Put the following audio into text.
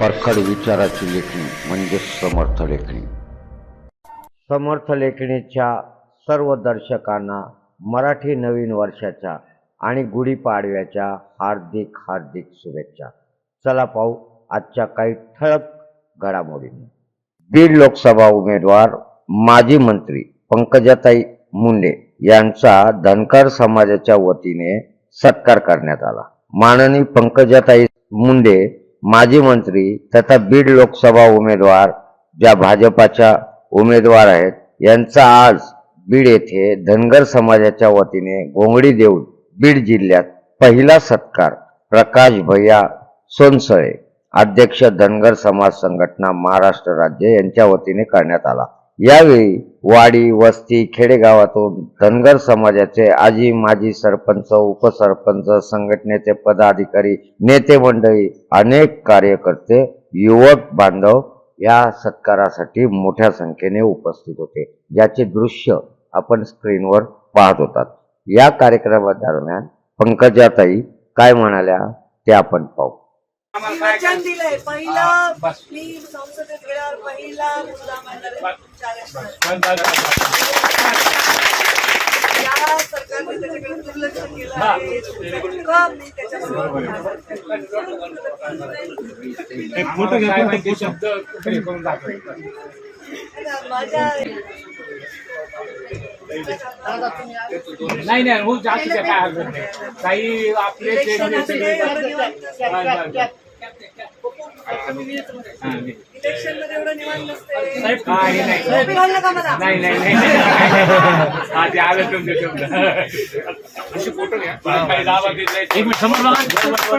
परखड विचाराची लेखणी म्हणजे समर्थ लेखणी. समर्थ लेखणीच्या सर्व दर्शकांना मराठी नवीन वर्षाच्या आणि गुढीपाडव्याच्या हार्दिक हार्दिक शुभेच्छा. चला पाहू आजच्या काही ठळक घडामोडींनी. बीड लोकसभा उमेदवार माजी मंत्री पंकजाताई मुंडे यांचा धनकर समाजाच्या वतीने सत्कार करण्यात आला. माननीय पंकजाताई मुंडे माजी मंत्री तथा बीड लोकसभा उमेदवार ज्या भाजपाच्या उमेदवार आहेत यांचा आज बीड येथे धनगर समाजाच्या वतीने घोंगडी देऊन बीड जिल्ह्यात पहिला सत्कार प्रकाश भैया सोनसळे अध्यक्ष धनगर समाज संघटना महाराष्ट्र राज्य यांच्या वतीने करण्यात आला. यावेळी वाडी वस्ती खेडेगावातून धनगर समाजाचे आजी माजी सरपंच उपसरपंच संघटनेचे पदाधिकारी नेते मंडळी अनेक कार्यकर्ते युवक बांधव या सत्कारासाठी मोठ्या संख्येने उपस्थित होते. ज्याचे दृश्य आपण स्क्रीनवर पाहत होतात. या कार्यक्रमादरम्यान पंकजाताई काय म्हणाल्या ते आपण पाहू. वचन दिलंय. पहिला मी संसदेत गेल्यावर पहिला मुद्दा. या सरकारने त्याच्याकडे दुर्लक्ष केलं आहे. मी शब्द माझ्या नाही नाही हो जास्त काय हरकत नाही. काही आपले इलेक्शनमध्ये एवढं निवांत नसते नाही. नाही नाही हा ते आलं तुमच्या शब्द असे फोटो घ्या समोर.